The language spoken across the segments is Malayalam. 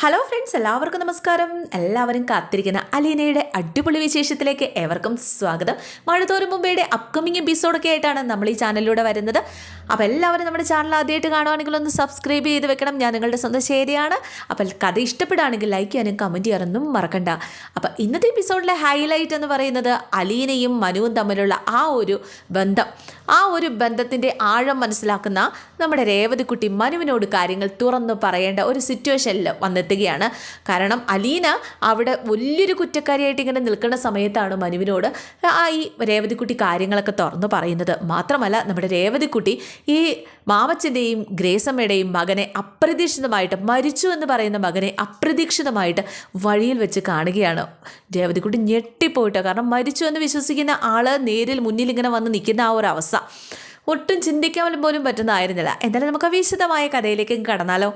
ഹലോ ഫ്രണ്ട്സ് എല്ലാവർക്കും നമസ്കാരം. എല്ലാവരും കാത്തിരിക്കുന്ന അലീനയുടെ അടിപൊളി വിശേഷത്തിലേക്ക് ഏവർക്കും സ്വാഗതം. മഴതോറും മുമ്പേയുടെ അപ്കമിങ് എപ്പിസോഡൊക്കെ ആയിട്ടാണ് നമ്മൾ ഈ ചാനലിലൂടെ വരുന്നത്. അപ്പോൾ എല്ലാവരും നമ്മുടെ ചാനൽ ആദ്യമായിട്ട് കാണുവാണെങ്കിൽ ഒന്ന് സബ്സ്ക്രൈബ് ചെയ്ത് വെക്കണം. ഞാൻ നിങ്ങളുടെ സ്വന്തം ശരിയാണ് അപ്പോൾ കഥ ഇഷ്ടപ്പെടുകയാണെങ്കിൽ ലൈക്ക് ചെയ്യാനും കമന്റ് ചെയ്യാനൊന്നും മറക്കണ്ട. അപ്പോൾ ഇന്നത്തെ എപ്പിസോഡിലെ ഹൈലൈറ്റ് എന്ന് പറയുന്നത് അലീനയും മനുവും തമ്മിലുള്ള ആ ഒരു ബന്ധം. ആ ഒരു ബന്ധത്തിന്റെ ആഴം മനസ്സിലാക്കുന്ന നമ്മുടെ രേവതിക്കുട്ടി മനുവിനോട് കാര്യങ്ങൾ തുറന്നു പറയേണ്ട ഒരു സിറ്റുവേഷനിൽ വന്നെത്തുകയാണ് കാരണം അലീന അവിടെ വലിയൊരു കുറ്റക്കാരിയായിട്ട് ഇങ്ങനെ നിൽക്കുന്ന സമയത്താണ് മനുവിനോട് ആ ഈ രേവതിക്കുട്ടി കാര്യങ്ങളൊക്കെ തുറന്നു പറയുന്നത്. മാത്രമല്ല നമ്മുടെ രേവതിക്കുട്ടി ഈ മാമച്ചന്റെയും ഗ്രേസമ്മയുടെയും മകനെ അപ്രതീക്ഷിതമായിട്ട് മരിച്ചു എന്ന് പറയുന്ന മകനെ അപ്രതീക്ഷിതമായിട്ട് വഴിയിൽ വെച്ച് കാണുകയാണ്. രേവതിക്കുട്ടി ഞെട്ടിപ്പോയിട്ടോ കാരണം മരിച്ചു എന്ന് വിശ്വസിക്കുന്ന ആൾ നേരിൽ മുന്നിൽ ഇങ്ങനെ വന്ന് നിൽക്കുന്ന ആ ഒരു അവസ്ഥ. ഒട്ടും ചിന്തിക്കാൻ പോലും പറ്റുന്നതായിരുന്നില്ല. എന്തായാലും നമുക്ക് വിശദമായ കഥയിലേക്ക് കടന്നാലോ?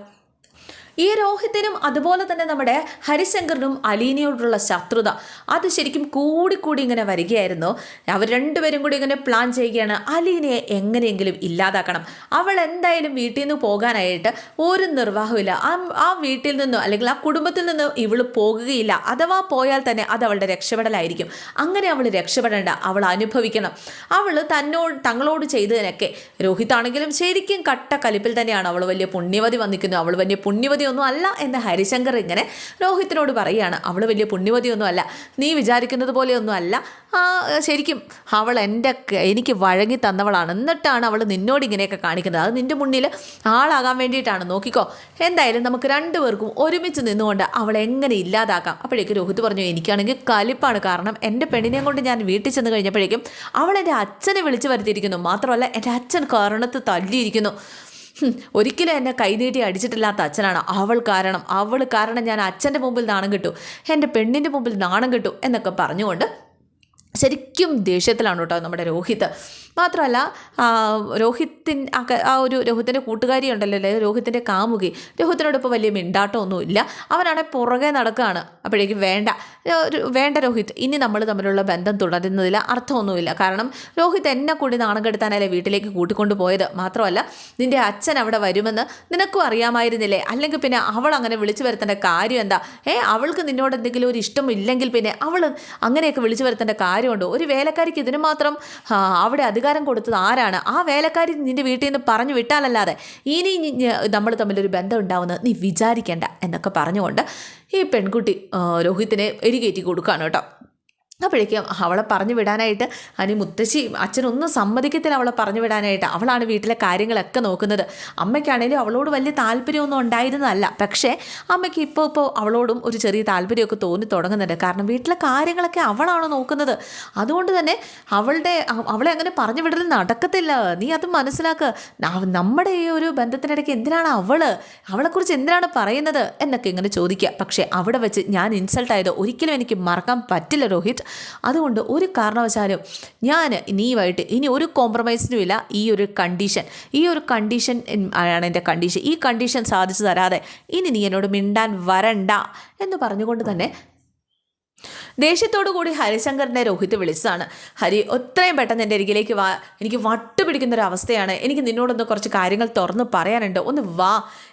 ഈ രോഹിത്തിനും അതുപോലെ തന്നെ നമ്മുടെ ഹരിശങ്കറിനും അലീനയോടുള്ള ശത്രുത. അത് ശരിക്കും കൂടിക്കൂടി ഇങ്ങനെ വരികയായിരുന്നു. അവർ രണ്ടുപേരും കൂടി ഇങ്ങനെ പ്ലാൻ ചെയ്യുകയാണ്. അലീനയെ എങ്ങനെയെങ്കിലും ഇല്ലാതാക്കണം. അവൾ എന്തായാലും വീട്ടിൽ നിന്ന് പോകാനായിട്ട് ഒരു നിർവാഹമില്ല ആ ആ വീട്ടിൽ നിന്നോ അല്ലെങ്കിൽ ആ കുടുംബത്തിൽ നിന്നോ ഇവൾ പോകുകയില്ല. അഥവാ പോയാൽ തന്നെ അത് അവളുടെ രക്ഷപ്പെടലായിരിക്കും. അങ്ങനെ അവൾ രക്ഷപ്പെടേണ്ട. അവൾ അനുഭവിക്കണം. അവൾ തന്നോട് തങ്ങളോട് ചെയ്തതിനൊക്കെ. രോഹിത്താണെങ്കിലും ശരിക്കും കട്ട കലിപ്പിൽ തന്നെയാണ് അവൾ വലിയ പുണ്യവതി വന്നിരിക്കുന്നത്. അവൾ വലിയ പുണ്യവതി ഒന്നും അല്ല എന്ന് ഹരിശങ്കർ ഇങ്ങനെ രോഹിത്തിനോട് പറയുകയാണ്. അവൾ വലിയ പുണ്യവതിയൊന്നും അല്ല. നീ വിചാരിക്കുന്നത് പോലെയൊന്നും അല്ല. ശരിക്കും അവൾ എന്റെ എനിക്ക് വഴങ്ങി തന്നവളാണ്. എന്നിട്ടാണ് അവൾ നിന്നോട് ഇങ്ങനെയൊക്കെ കാണിക്കുന്നത്. അത് നിന്റെ മുന്നിൽ ആളാകാൻ വേണ്ടിയിട്ടാണ്. നോക്കിക്കോ. എന്തായാലും നമുക്ക് രണ്ടുപേർക്കും ഒരുമിച്ച് നിന്നുകൊണ്ട് അവളെ എങ്ങനെ ഇല്ലാതാക്കാം? അപ്പോഴേക്കും രോഹിത് പറഞ്ഞു എനിക്കാണെങ്കിൽ കലിപ്പാണ് കാരണം എന്റെ പെണ്ണിനെ കൊണ്ട് ഞാൻ വീട്ടിൽ ചെന്ന് കഴിഞ്ഞപ്പോഴേക്കും അവൾ എന്റെ അച്ഛനെ വിളിച്ചു വരുത്തിയിരിക്കുന്നു. മാത്രമല്ല എന്റെ അച്ഛൻ കാരണത്ത് തല്ലിയിരിക്കുന്നു. ഒരിക്കലും എന്നെ കൈനീട്ടി അടിച്ചിട്ടില്ലാത്ത അച്ഛനാണ് അവൾ കാരണം. അവൾ കാരണം ഞാൻ അച്ഛന്റെ മുമ്പിൽ നാണം കിട്ടു എന്റെ പെണ്ണിന്റെ മുമ്പിൽ നാണം കിട്ടു എന്നൊക്കെ പറഞ്ഞുകൊണ്ട് ശരിക്കും ദേഷ്യത്തിലാണ് കേട്ടോ നമ്മുടെ രോഹിത്. മാത്രമല്ല രോഹിത്തിൻ ആ ഒരു രോഹിത്തിന്റെ കൂട്ടുകാരി ഉണ്ടല്ലോ അല്ലേ? രോഹിത്തിന്റെ കാമുകി. രോഹിത്തിനോട് ഇപ്പോൾ വലിയ മിണ്ടാട്ടമൊന്നുമില്ല. അവനാണെ പുറകെ നടക്കുകയാണ് അപ്പോഴേക്കും വേണ്ട. വേണ്ട രോഹിത്. ഇനി നമ്മൾ തമ്മിലുള്ള ബന്ധം തുടരുന്നതിൽ അർത്ഥമൊന്നുമില്ല. കാരണം രോഹിത് എന്നെ കൂടി നാണം കെടുത്താനല്ലേ വീട്ടിലേക്ക് കൂട്ടിക്കൊണ്ട് പോയത്. മാത്രമല്ല നിന്റെ അച്ഛൻ അവിടെ വരുമെന്ന് നിനക്കും അറിയാമായിരുന്നില്ലേ? അല്ലെങ്കിൽ പിന്നെ അവൾ അങ്ങനെ വിളിച്ചു വരുത്തേണ്ട കാര്യം എന്താ? ഏ അവൾക്ക് നിന്നോട് എന്തെങ്കിലും ഒരു ഇഷ്ടമില്ലെങ്കിൽ പിന്നെ അവൾ അങ്ങനെയൊക്കെ വിളിച്ചു വരുത്തേണ്ട കാര്യമുണ്ടോ? ഒരു വേലക്കാരിക്ക് ഇതിന് മാത്രം അവിടെ അധികാരം കൊടുത്തത് ആരാണ്? ആ വേലക്കാരി നിന്റെ വീട്ടിൽ നിന്ന് പറഞ്ഞു വിട്ടാലല്ലാതെ ഇനി നമ്മൾ തമ്മിലൊരു ബന്ധം ഉണ്ടാവുന്നത് നീ വിചാരിക്കേണ്ട എന്നൊക്കെ പറഞ്ഞുകൊണ്ട് ഈ പെൺകുട്ടി രോഹിത്തിനെ എരികേറ്റി കൊടുക്കുകയാണ് കേട്ടോ. അപ്പോഴേക്കും അവളെ പറഞ്ഞു വിടാനായിട്ട് അനി മുത്തശ്ശി അച്ഛനൊന്നും സമ്മതിക്കത്തില്ല അവളെ പറഞ്ഞു വിടാനായിട്ട്. അവളാണ് വീട്ടിലെ കാര്യങ്ങളൊക്കെ നോക്കുന്നത്. അമ്മയ്ക്കാണേലും അവളോട് വലിയ താല്പര്യമൊന്നും ഉണ്ടായിരുന്നതല്ല. പക്ഷേ അമ്മയ്ക്ക് ഇപ്പോൾ ഇപ്പോൾ അവളോടും ഒരു ചെറിയ താല്പര്യമൊക്കെ തോന്നി തുടങ്ങുന്നുണ്ട്. കാരണം വീട്ടിലെ കാര്യങ്ങളൊക്കെ അവളാണ് നോക്കുന്നത്. അതുകൊണ്ട് തന്നെ അവളുടെ അവളെ അങ്ങനെ പറഞ്ഞു വിടൽ നടക്കത്തില്ല. നീ അത് മനസ്സിലാക്കുക നമ്മുടെ ഈ ഒരു ബന്ധത്തിനിടയ്ക്ക് എന്തിനാണ് അവൾ അവളെക്കുറിച്ച് എന്തിനാണ് പറയുന്നത്? എന്നൊക്കെ ഇങ്ങനെ ചോദിക്കുക. പക്ഷേ അവിടെ വെച്ച് ഞാൻ ഇൻസൾട്ട് ആയത് ഒരിക്കലും എനിക്ക് മറക്കാൻ പറ്റില്ല രോഹിത്. അതുകൊണ്ട് ഒരു കാരണവശാലും ഞാൻ നീയുമായിട്ട് ഇനി ഒരു കോംപ്രമൈസിനും ഇല്ല ഈ ഒരു കണ്ടീഷൻ ഈ ഒരു കണ്ടീഷൻ ആണ് എന്റെ കണ്ടീഷൻ ഈ കണ്ടീഷൻ സാധിച്ചു തരാതെ ഇനി നീ എന്നോട് മിണ്ടാൻ വരണ്ട എന്ന് പറഞ്ഞുകൊണ്ട് തന്നെ ദേഷ്യത്തോടു കൂടി ഹരിശങ്കറിനെ രോഹിത് വിളിച്ചതാണ്. ഹരി ഒത്രയും പെട്ടെന്ന് എന്റെ അരികിലേക്ക് വാ. എനിക്ക് വട്ട് പിടിക്കുന്ന ഒരു അവസ്ഥയാണ് എനിക്ക് നിന്നോടൊന്ന് കുറച്ച് കാര്യങ്ങൾ തുറന്ന് പറയാനുണ്ട്. ഒന്ന് വാ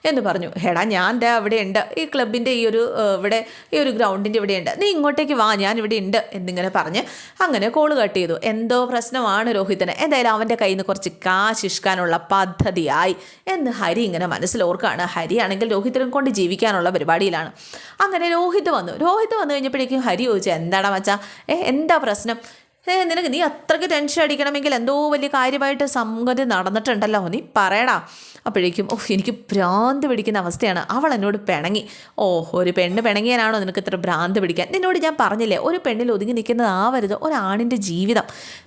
എന്ന് പറഞ്ഞു. ഹേടാ ഞാൻ ദേ അവിടെ ഉണ്ട് ഈ ക്ലബിന്റെ ഈ ഒരു ഇവിടെ ഈ ഒരു ഗ്രൗണ്ടിന്റെ ഇവിടെ ഉണ്ട് നീ ഇങ്ങോട്ടേക്ക് വാ. ഞാൻ ഇവിടെ ഉണ്ട് എന്നിങ്ങനെ പറഞ്ഞ് അങ്ങനെ കോൾ കട്ട് ചെയ്തു. എന്തോ പ്രശ്നമാണ് രോഹിത്തിന് എന്തായാലും അവന്റെ കയ്യിൽ നിന്ന് കുറച്ച് കാശ് ഇഷ്കാനുള്ള പദ്ധതിയായി എന്ന് ഹരി ഇങ്ങനെ മനസ്സിലോർക്കാണ് ഹരിയാണെങ്കിൽ രോഹിത്തിനെ കൊണ്ട് ജീവിക്കാനുള്ള പരിപാടിയിലാണ്. അങ്ങനെ രോഹിത് വന്നു. രോഹിത് വന്നു കഴിഞ്ഞപ്പോഴേക്കും ഹരി ചോദിച്ചു. എന്താടാ മച്ചാ ഏ എന്താ പ്രശ്നം? ഏ നിനക്ക് നീ അത്രയ്ക്ക് ടെൻഷൻ അടിക്കണമെങ്കിൽ എന്തോ വലിയ കാര്യമായിട്ട് സംഗതി നടന്നിട്ടുണ്ടല്ലോ. നീ പറയടാ. അപ്പോഴേക്കും ഓ എനിക്ക് ഭ്രാന്ത് പിടിക്കുന്ന അവസ്ഥയാണ്. അവൾ എന്നോട് പിണങ്ങി. ഓ ഒരു പെണ്ണ് പിണങ്ങിയാനാണോ നിനക്ക് ഇത്ര ഭ്രാന്ത് പിടിക്കാൻ? നിന്നോട് ഞാൻ പറഞ്ഞില്ലേ ഒരു പെണ്ണിൽ ഒതുങ്ങി നിൽക്കുന്നത് ആവരുത്. ഒരാണിന്റെ ജീവിതം.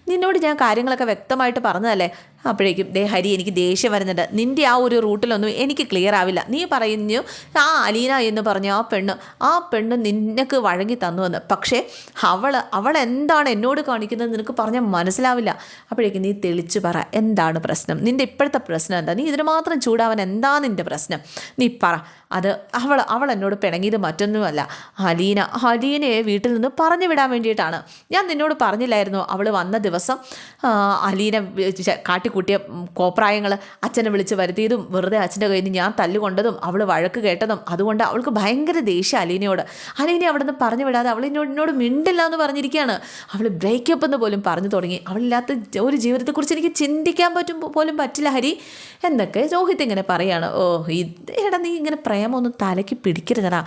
നിന്നോട് ഞാൻ കാര്യങ്ങളൊക്കെ വ്യക്തമായിട്ട് പറഞ്ഞതല്ലേ? അപ്പോഴേക്കും ദേ ഹരി എനിക്ക് ദേഷ്യം വരുന്നുണ്ട്. നിന്റെ ആ ഒരു റൂട്ടിലൊന്നും എനിക്ക് ക്ലിയർ ആവില്ല. നീ പറഞ്ഞു ആ അലീന എന്ന് പറഞ്ഞ ആ പെണ്ണ് ആ പെണ്ണ് നിനക്ക് വഴങ്ങി തന്നുവെന്ന്. പക്ഷേ അവൾ അവൾ എന്താണ് എന്നോട് കാണിക്കുന്നത് നിനക്ക് പറഞ്ഞാൽ മനസ്സിലാവില്ല. അപ്പോഴേക്കും നീ തെളിച്ച് പറ എന്താണ് പ്രശ്നം? നിന്റെ ഇപ്പോഴത്തെ പ്രശ്നം എന്താ? നീ ഇതിന് മാത്രം ചൂടാവാൻ എന്താ നിന്റെ പ്രശ്നം? നീ പറ. അത് അവൾ അവൾ എന്നോട് പിണങ്ങിയത് മറ്റൊന്നുമല്ല. ഹലീന ഹലീനയെ വീട്ടിൽ നിന്ന് പറഞ്ഞു വിടാൻ വേണ്ടിയിട്ടാണ്. ഞാൻ നിന്നോട് പറഞ്ഞില്ലായിരുന്നു അവൾ വന്ന ദിവസം. അലീന കാട്ടിക്കൂട്ടിയ കോപ്രായങ്ങൾ അച്ഛനെ വിളിച്ച് വരുത്തിയതും വെറുതെ അച്ഛന്റെ കയ്യിൽ നിന്ന് ഞാൻ തല്ലുകൊണ്ടതും അവൾ വഴക്ക് കേട്ടതും അതുകൊണ്ട് അവൾക്ക് ഭയങ്കര ദേഷ്യം അലീനയോട്. അലീനെ അവിടെ നിന്ന് പറഞ്ഞു വിടാതെ അവൾ എന്നോട് എന്നോട് മിണ്ടില്ല എന്ന് പറഞ്ഞിരിക്കുകയാണ്. അവൾ ബ്രേക്കപ്പ് എന്ന് പോലും പറഞ്ഞു തുടങ്ങി. അവളില്ലാത്ത ഒരു ജീവിതത്തെക്കുറിച്ച് എനിക്ക് ചിന്തിക്കാൻ പറ്റും പോലും പറ്റില്ല ഹരി. എന്നൊക്കെ രോഹിത് ഇങ്ങനെ പറയാണ്. ഓ ഇത് എടാ നീ ഇങ്ങനെ പ്രേമമൊന്നും തലയ്ക്ക് പിടിക്കരുതടാ.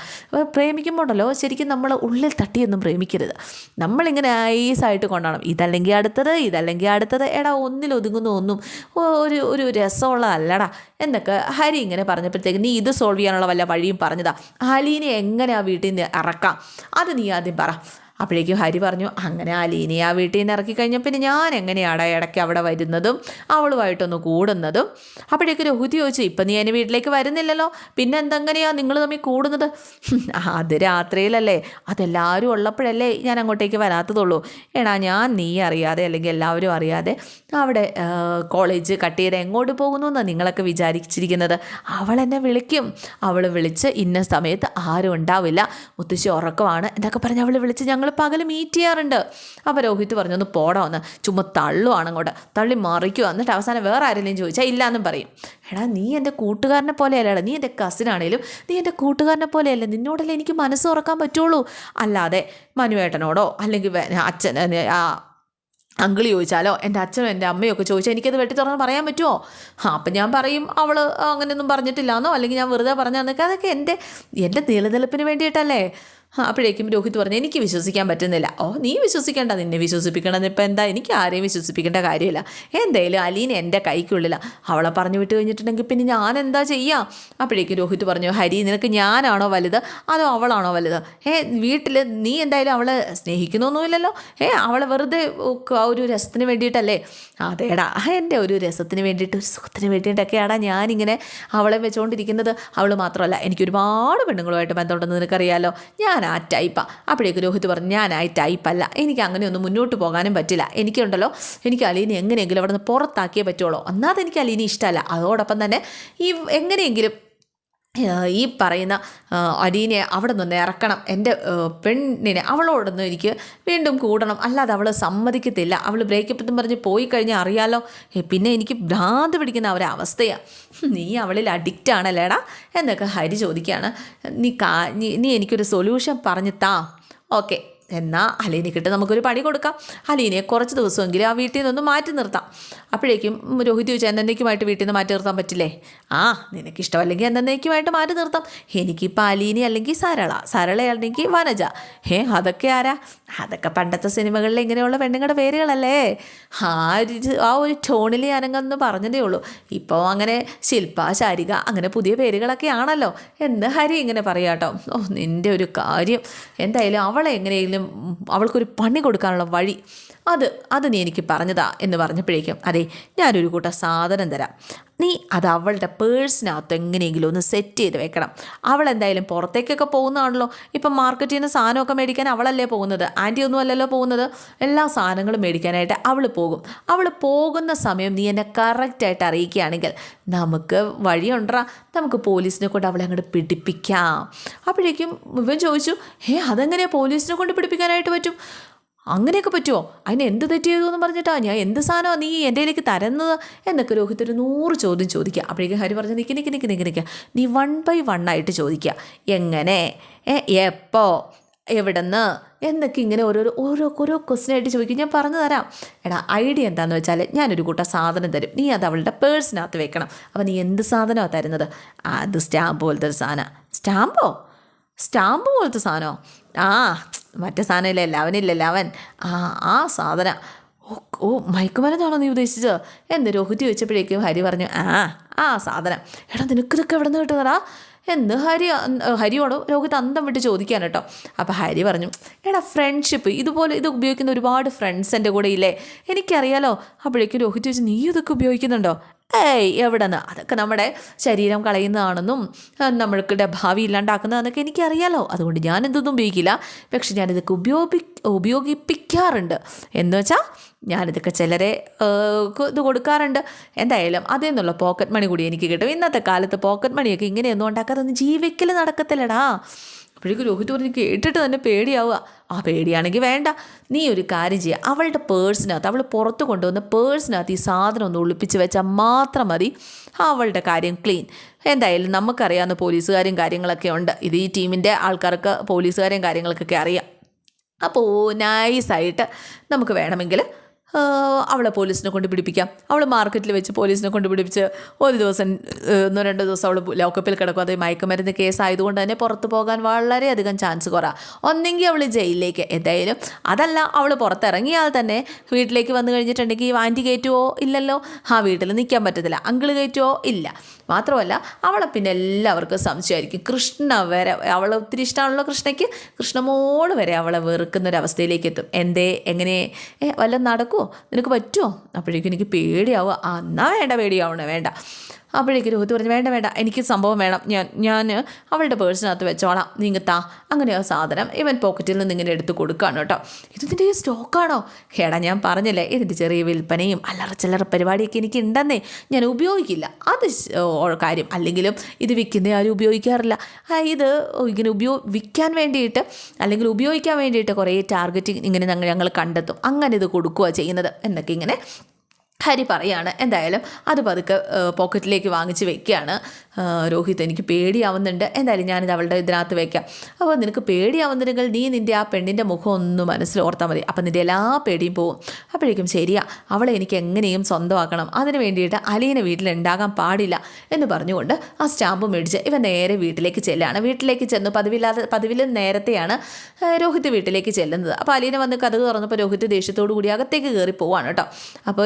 പ്രേമിക്കുമ്പോണ്ടല്ലോ ശരിക്കും നമ്മൾ ഉള്ളിൽ തട്ടിയൊന്നും പ്രേമിക്കരുത്. നമ്മളിങ്ങനെ ഐസായിട്ട് കൊണ്ടാണ്. ഇതല്ലെങ്കിൽ അടുത്തത് ഇതല്ലെങ്കിൽ അടുത്തത്. എടാ ഒന്നിൽ ഒതുങ്ങുന്ന ഒന്നും ഒരു ഒരു രസമുള്ളതല്ലടാ. എന്നൊക്കെ ഹരി ഇങ്ങനെ പറഞ്ഞപ്പോഴത്തേക്ക് നീ ഇത് സോൾവ് ചെയ്യാനുള്ള വല്ല വഴിയും പറഞ്ഞതാ. ഹലീനെ എങ്ങനെ ആ വീട്ടിൽ നിന്ന് ഇറക്കാം? അത് നീ ആദ്യം പറ. അപ്പോഴേക്കും ഹരി പറഞ്ഞു അങ്ങനെ അലീനയെ ആ വീട്ടിൽ നിന്ന് ഇറക്കി കഴിഞ്ഞാൽ പിന്നെ ഞാൻ എങ്ങനെയാണ് ഇടയ്ക്ക് അവിടെ വരുന്നതും അവളുമായിട്ടൊന്ന് കൂടുന്നതും? അപ്പോഴേക്കും രഹുതി ചോദിച്ചു ഇപ്പം നീ എന്റെ വീട്ടിലേക്ക് വരുന്നില്ലല്ലോ പിന്നെ എന്തെങ്ങനെയാ നിങ്ങൾ തമ്മിൽ കൂടുന്നത്? അത് രാത്രിയിലല്ലേ അതെല്ലാവരും ഉള്ളപ്പോഴല്ലേ ഞാൻ അങ്ങോട്ടേക്ക് വരാത്തതുള്ളൂ. എടാ ഞാൻ നീ അറിയാതെ അല്ലെങ്കിൽ എല്ലാവരും അറിയാതെ അവിടെ കോളേജ് കട്ട് ചെയ്ത് എങ്ങോട്ട് പോകുന്നു എന്നാണ് നിങ്ങളൊക്കെ വിചാരിച്ചിരിക്കുന്നത്? അവൾ എന്നെ വിളിക്കും. അവൾ വിളിച്ച് ഇന്ന സമയത്ത് ആരും ഉണ്ടാവില്ല. മുത്തശ്ശി ഉറക്കമാണ്. എന്നൊക്കെ പറഞ്ഞ് അവൾ വിളിച്ച് ഞങ്ങൾ പകൽ മീറ്റ് ചെയ്യാറുണ്ട്. അപ്പോൾ രോഹിത് പറഞ്ഞു ഒന്ന് പോടാ ഒന്ന്. ചുമ്മാ തള്ളുവാണ് അങ്ങോട്ട് തള്ളി മറിക്കുക എന്നിട്ട് അവസാനം വേറെ ആരെങ്കിലും ചോദിച്ചാൽ ഇല്ല എന്നും പറയും. എടാ നീ എന്റെ കൂട്ടുകാരനെ പോലെയല്ലടാ നീ എന്റെ കസിനാണേലും നീ എന്റെ കൂട്ടുകാരനെ പോലെയല്ല. നിന്നോടല്ലേ എനിക്ക് മനസ്സ് ഉറക്കാൻ പറ്റുള്ളൂ. അല്ലാതെ മനുവേട്ടനോടോ അല്ലെങ്കിൽ അച്ഛൻ ആ അങ്കിളി ചോദിച്ചാലോ എന്റെ അച്ഛനും എന്റെ അമ്മയും ഒക്കെ ചോദിച്ചാൽ എനിക്കത് വെട്ടി തുറന്ന് പറയാൻ പറ്റുമോ ആ അപ്പം ഞാൻ പറയും അവൾ അങ്ങനെയൊന്നും പറഞ്ഞിട്ടില്ലാന്നോ? അല്ലെങ്കിൽ ഞാൻ വെറുതെ പറഞ്ഞാൽ അതൊക്കെ എന്റെ എന്റെ നിലനിൽപ്പിന് വേണ്ടിയിട്ടല്ലേ? അപ്പോഴേക്കും രോഹിത് പറഞ്ഞു എനിക്ക് വിശ്വസിക്കാൻ പറ്റുന്നില്ല. ഓ നീ വിശ്വസിക്കേണ്ട നിന്നെ വിശ്വസിപ്പിക്കണം ഇപ്പം എന്താ? എനിക്ക് ആരെയും വിശ്വസിപ്പിക്കേണ്ട കാര്യമില്ല. എന്തായാലും അലീന എന്റെ കൈക്കുള്ളില്ല അവളെ പറഞ്ഞു വിട്ട് കഴിഞ്ഞിട്ടുണ്ടെങ്കിൽ പിന്നെ ഞാൻ എന്താ ചെയ്യാം? അപ്പോഴേക്കും രോഹിത് പറഞ്ഞു ഹരി നിനക്ക് ഞാനാണോ വലുത്? അതോ അവളാണോ വലുത്? ഏ വീട്ടിൽ നീ എന്തായാലും അവളെ സ്നേഹിക്കുന്നൊന്നുമില്ലല്ലോ? ഏ അവളെ വെറുതെ ഒരു രസത്തിന് വേണ്ടിയിട്ടല്ലേ? അതേടാ എന്റെ ഒരു രസത്തിന് വേണ്ടിയിട്ട് ഒരു സുഖത്തിന് വേണ്ടിയിട്ടൊക്കെയാടാ ഞാനിങ്ങനെ അവളെ വെച്ചുകൊണ്ടിരിക്കുന്നത് അവൾ മാത്രമല്ല എനിക്ക് ഒരുപാട് പെണ്ണുങ്ങളുമായിട്ട് ബന്ധമുണ്ടെന്ന് നിനക്കറിയാമല്ലോ ഞാൻ ആ. ടൈപ്പാണ് അപ്പോഴേക്ക് രോഹിത് പറഞ്ഞു ഞാൻ ആ ടൈപ്പല്ല എനിക്ക് അങ്ങനെയൊന്നും മുന്നോട്ട് പോകാനും പറ്റില്ല. എനിക്കുണ്ടല്ലോ എനിക്ക് അലീനെ എങ്ങനെയെങ്കിലും അവിടെ നിന്ന് പുറത്താക്കിയേ പറ്റുള്ളൂ. ഒന്നാമത് എനിക്ക് അലീനെ ഇഷ്ടമല്ല. അതോടൊപ്പം തന്നെ ഈ എങ്ങനെയെങ്കിലും ഈ പറയുന്ന അരീനെ അവിടെ നിന്ന് ഇറക്കണം. എന്റെ പെണ്ണിനെ അവളോടൊന്നും എനിക്ക് വീണ്ടും കൂടണം. അല്ലാതെ അവൾ സമ്മതിക്കത്തില്ല. അവൾ ബ്രേക്കപ്പ് എന്ന് പറഞ്ഞ് പോയി കഴിഞ്ഞാൽ അറിയാലോ. പിന്നെ എനിക്ക് ഭ്രാന്ത് പിടിക്കുന്ന ഒരവസ്ഥയാണ് ഒരു നീ അവളിൽ അഡിക്റ്റ് ആണല്ലേടാ എന്നൊക്കെ ഹരി ചോദിക്കുകയാണ് നീ കാ നീ എനിക്കൊരു സൊല്യൂഷൻ പറഞ്ഞു താ. ഓക്കെ എന്നാൽ അലീനക്കിട്ട് നമുക്കൊരു പണി കൊടുക്കാം. അലീനയെ കുറച്ച് ദിവസമെങ്കിലും ആ വീട്ടിൽ നിന്നൊന്ന് മാറ്റി നിർത്താം. അപ്പോഴേക്കും രോഹിത് ചോദിച്ചാൽ എന്നേക്കുമായിട്ട് വീട്ടിൽ നിന്ന് മാറ്റി നിർത്താൻ പറ്റില്ലേ? ആ നിനക്കിഷ്ടമല്ലെങ്കിൽ എന്നേക്കുമായിട്ട് മാറ്റി നിർത്താം. എനിക്കിപ്പോൾ അലീനി അല്ലെങ്കിൽ സരള സരള അല്ലെങ്കിൽ വനജ. ഹേ അതൊക്കെ ആരാ? അതൊക്കെ പണ്ടത്തെ സിനിമകളിൽ ഇങ്ങനെയുള്ള പെണ്ണുങ്ങളുടെ പേരുകളല്ലേ? ആ ഒരു ആ ഒരു ടോണിൽ ഞാനങ്ങൊന്ന് പറഞ്ഞതേ ഉള്ളൂ. ഇപ്പോൾ അങ്ങനെ ശില്പ ശാരിക അങ്ങനെ പുതിയ പേരുകളൊക്കെ ആണല്ലോ. എന്ന് ഹരി ഇങ്ങനെ പറയാട്ടോ ഓ നിന്റെ ഒരു കാര്യം. എന്തായാലും അവളെ എങ്ങനെയെങ്കിലും അവൾക്കൊരു പണി കൊടുക്കാനുള്ള വഴി അത് അത് നീ എനിക്ക് പറഞ്ഞതാ എന്ന് പറഞ്ഞപ്പോഴേക്കും അതെ ഞാനൊരു കൂട്ടം സാധനം തരാം. നീ അത് അവളുടെ പേഴ്സിനകത്ത് എങ്ങനെയെങ്കിലും ഒന്ന് സെറ്റ് ചെയ്ത് വെക്കണം. അവൾ എന്തായാലും പുറത്തേക്കൊക്കെ പോകുന്നതാണല്ലോ. ഇപ്പം മാർക്കറ്റിൽ നിന്ന് സാധനമൊക്കെ മേടിക്കാൻ അവളല്ലേ പോകുന്നത്? ആന്റി ഒന്നും അല്ലല്ലോ പോകുന്നത്. എല്ലാ സാധനങ്ങളും മേടിക്കാനായിട്ട് അവൾ പോകും. അവൾ പോകുന്ന സമയം നീ എന്നെ കറക്റ്റായിട്ട് അറിയിക്കുകയാണെങ്കിൽ നമുക്ക് വഴിയുണ്ടാ നമുക്ക് പോലീസിനെ കൊണ്ട് അവളെ അങ്ങോട്ട് പിടിപ്പിക്കാം. അപ്പോഴേക്കും ഇവൻ ചോദിച്ചു ഏ അതെങ്ങനെയാണ് പോലീസിനെ കൊണ്ട് പിടിപ്പിക്കാനായിട്ട് പറ്റും? അങ്ങനെയൊക്കെ പറ്റുമോ അതിന് എന്ത് തെറ്റ് ചെയ്തു എന്ന് പറഞ്ഞിട്ടാ? ഞാൻ എന്ത് സാധനമാണ് നീ എന്റെ കയ്യിലേക്ക് തരുന്നത്? എന്നൊക്കെ രോഹിത് ഒരു നൂറ് ചോദ്യം ചോദിക്കുക. അപ്പോഴേക്കും ഹരി പറഞ്ഞു നിൽക്കി നിൽക്കി നിൽക്കി നിൽക്കി നിൽക്കുക നീ വൺ ബൈ വൺ ആയിട്ട് ചോദിക്കുക. എങ്ങനെ? എപ്പോൾ എപ്പോ? എവിടെന്ന്? എന്നൊക്കെ ഇങ്ങനെ ഓരോരോ ഓരോ ഓരോ ക്വസ്റ്റ്യൻ ആയിട്ട് ചോദിക്കും. ഞാൻ പറഞ്ഞു തരാം. എടാ ഐഡിയ എന്താണെന്ന് വെച്ചാൽ ഞാനൊരു കൂട്ടം സാധനം തരും. നീ അത് അവളുടെ പേഴ്സിനകത്ത് വെക്കണം. അപ്പോൾ നീ എന്ത് സാധനമാണ് തരുന്നത്? അത് സ്റ്റാമ്പ് പോലത്തെ ഒരു സാധനം. സ്റ്റാമ്പോ? സ്റ്റാമ്പ് പോലത്തെ സാധനമോ ആ മറ്റേ സാധനമില്ല അവനില്ലല്ലോ അവൻ ആ ആ സാധനം. ഓ മയക്കുമരുന്നാണോ നീ ഉദ്ദേശിച്ചത്? എന്ന് രോഹിത് ചോദിച്ചപ്പോഴേക്കും ഹരി പറഞ്ഞു ആ ആ സാധനം. എടാ നിനക്കിതൊക്കെ എവിടെ നിന്ന് കിട്ടുന്നടാ? എന്ന് ഹരി ഹരിയോട് രോഹിത് അന്തം വിട്ട് ചോദിക്കാൻ കേട്ടോ. അപ്പോൾ ഹരി പറഞ്ഞു എടാ ഫ്രണ്ട്ഷിപ്പ് ഇതുപോലെ ഇത് ഉപയോഗിക്കുന്ന ഒരുപാട് ഫ്രണ്ട്സ് എന്റെ കൂടെ ഇല്ലേ എനിക്കറിയാലോ. അപ്പോഴേക്കും രോഹിത് ചോദിച്ചു നീ ഇതൊക്കെ ഉപയോഗിക്കുന്നുണ്ടോ? ഏയ് എവിടെ നിന്ന് അതൊക്കെ നമ്മുടെ ശരീരം കളയുന്നതാണെന്നും നമ്മൾക്ക് ഭാവി ഇല്ലാണ്ടാക്കുന്നതാണെന്നൊക്കെ എനിക്കറിയാലോ. അതുകൊണ്ട് ഞാൻ എന്തൊന്നും ഉപയോഗിക്കില്ല. പക്ഷെ ഞാനിതൊക്കെ ഉപയോഗി ഉപയോഗിപ്പിക്കാറുണ്ട്. എന്ന് വെച്ചാൽ ഞാനിതൊക്കെ ചിലരെ ഇത് കൊടുക്കാറുണ്ട്. എന്തായാലും അതിൽ നിന്നുള്ള പോക്കറ്റ് മണി കൂടി എനിക്ക് കിട്ടും. ഇന്നത്തെ കാലത്ത് പോക്കറ്റ് മണിയൊക്കെ ഇങ്ങനെയൊന്നും ഉണ്ടാക്കാതെ ഒന്നും ജീവിക്കൽ നടക്കത്തില്ലടാ. അപ്പോഴേക്കും രോഹിത് പറഞ്ഞ് കേട്ടിട്ട് തന്നെ പേടിയാവുക. ആ പേടിയാണെങ്കിൽ വേണ്ട. നീ ഒരു കാര്യം ചെയ്യുക അവളുടെ പേഴ്സിനകത്ത് അവൾ പുറത്ത് കൊണ്ടുവന്ന പേഴ്സിനകത്ത് ഈ സാധനം ഒന്ന് ഒളിപ്പിച്ച് വെച്ചാൽ മാത്രം മതി. അവളുടെ കാര്യം ക്ലീൻ. എന്തായാലും നമുക്കറിയാവുന്ന പോലീസുകാരും കാര്യങ്ങളൊക്കെ ഉണ്ട്. ഇത് ഈ ടീമിന്റെ ആൾക്കാർക്ക് പോലീസുകാരെയും കാര്യങ്ങൾക്കൊക്കെ അറിയാം. അപ്പോൾ നൈസായിട്ട് നമുക്ക് വേണമെങ്കിൽ അവളെ പോലീസിനെ കൊണ്ട് പിടിപ്പിക്കാം. അവൾ മാർക്കറ്റിൽ വെച്ച് പോലീസിനെ കൊണ്ട് പിടിപ്പിച്ച് ഒരു ദിവസം ഒന്നോ രണ്ടോ ദിവസം അവൾ ലോക്കപ്പിൽ കിടക്കും. അത് മയക്കുമരുന്ന് കേസ് ആയതുകൊണ്ട് തന്നെ പുറത്ത് പോകാൻ വളരെയധികം ചാൻസ് കുറവാ. ഒന്നെങ്കിൽ അവൾ ജയിലിലേക്ക് എന്തായാലും. അതല്ല അവൾ പുറത്തിറങ്ങിയാൽ തന്നെ വീട്ടിലേക്ക് വന്നു കഴിഞ്ഞിട്ടുണ്ടെങ്കിൽ ആന്റി കയറ്റുമോ ഇല്ലല്ലോ? ആ വീട്ടിൽ നിൽക്കാൻ പറ്റത്തില്ല. അങ്കിൾ കയറ്റുമോ ഇല്ല. മാത്രമല്ല അവളെ പിന്നെ എല്ലാവർക്കും സംശയമായിരിക്കും. കൃഷ്ണ വരെ അവളെ ഒത്തിരി ഇഷ്ടമാണല്ലോ കൃഷ്ണയ്ക്ക്. കൃഷ്ണമോട് വരെ അവളെ വെറുക്കുന്നൊരവസ്ഥയിലേക്ക് എത്തും. എന്തേ എങ്ങനെ വല്ലതും വല്ലതും നടക്കുമോ നിനക്ക് പറ്റുമോ? അപ്പോഴേക്കും എനിക്ക് പേടിയാവുക. എന്നാ വേണ്ട പേടിയാവണേ വേണ്ട. അപ്പോഴേക്കും രോഹിത് പറഞ്ഞു വേണ്ട വേണ്ട എനിക്ക് സംഭവം വേണം. ഞാൻ ഞാൻ അവളുടെ പേഴ്സിനകത്ത് വെച്ചോളാം. നീങ്ങത്താ അങ്ങനെ ആ സാധനം ഇവൻ പോക്കറ്റിൽ നിന്ന് ഇങ്ങനെ എടുത്ത് കൊടുക്കുകയാണ് കേട്ടോ. ഇത് നിന്റെ സ്റ്റോക്കാണോ ഹേടാ ഞാൻ പറഞ്ഞില്ലേ ഇതിന്റെ ചെറിയ വിൽപ്പനയും അല്ലറ ചില്ലറ പരിപാടിയൊക്കെ എനിക്ക് ഉണ്ടെന്നേ ഞാൻ ഉപയോഗിക്കില്ല. അത് കാര്യം. അല്ലെങ്കിലും ഇത് വിൽക്കുന്ന ആരും ഉപയോഗിക്കാറില്ല. ഇത് ഇങ്ങനെ ഉപയോ വിൽക്കാൻ വേണ്ടിയിട്ട് അല്ലെങ്കിൽ ഉപയോഗിക്കാൻ വേണ്ടിയിട്ട് കുറേ ടാർഗറ്റിങ് ഇങ്ങനെ ഞങ്ങൾ കണ്ടെത്തും. അങ്ങനെ ഇത് കൊടുക്കുക ചെയ്യുന്നത്. എന്നൊക്കെ ഇങ്ങനെ ഹരി പറയാണ് എന്തായാലും അത് പതുക്കെ പോക്കറ്റിലേക്ക് വാങ്ങിച്ച് വെക്കുകയാണ് രോഹിത് എനിക്ക് പേടിയാവുന്നുണ്ട്. എന്തായാലും ഞാനിത് അവളുടെ ഇതിനകത്ത് വെക്കാം. അപ്പോൾ നിനക്ക് പേടിയാവുന്നുണ്ടെങ്കിൽ നീ നിന്റെ ആ പെണ്ണിന്റെ മുഖം ഒന്ന് മനസ്സിൽ ഓർത്താൽ മതി. അപ്പം നിന്റെ എല്ലാ പേടിയും പോവും. അപ്പോഴേക്കും ശരിയാ അവളെ എനിക്ക് എങ്ങനെയും സ്വന്തമാക്കണം. അതിന് വേണ്ടിയിട്ട് അലീനെ വീട്ടിലുണ്ടാകാൻ പാടില്ല എന്ന് പറഞ്ഞുകൊണ്ട് ആ സ്റ്റാമ്പ് മേടിച്ച് ഇവ നേരെ വീട്ടിലേക്ക് ചെല്ലാണ്. വീട്ടിലേക്ക് ചെന്നു പതിവില്ലാതെ പതിവിലും നേരത്തെയാണ് രോഹിത് വീട്ടിലേക്ക് ചെല്ലുന്നത്. അപ്പോൾ അലീന വന്ന് കഥ തുറന്നപ്പോൾ രോഹിത് ദേഷ്യത്തോടു കൂടി അകത്തേക്ക് കയറി പോവാണ് കേട്ടോ. അപ്പോൾ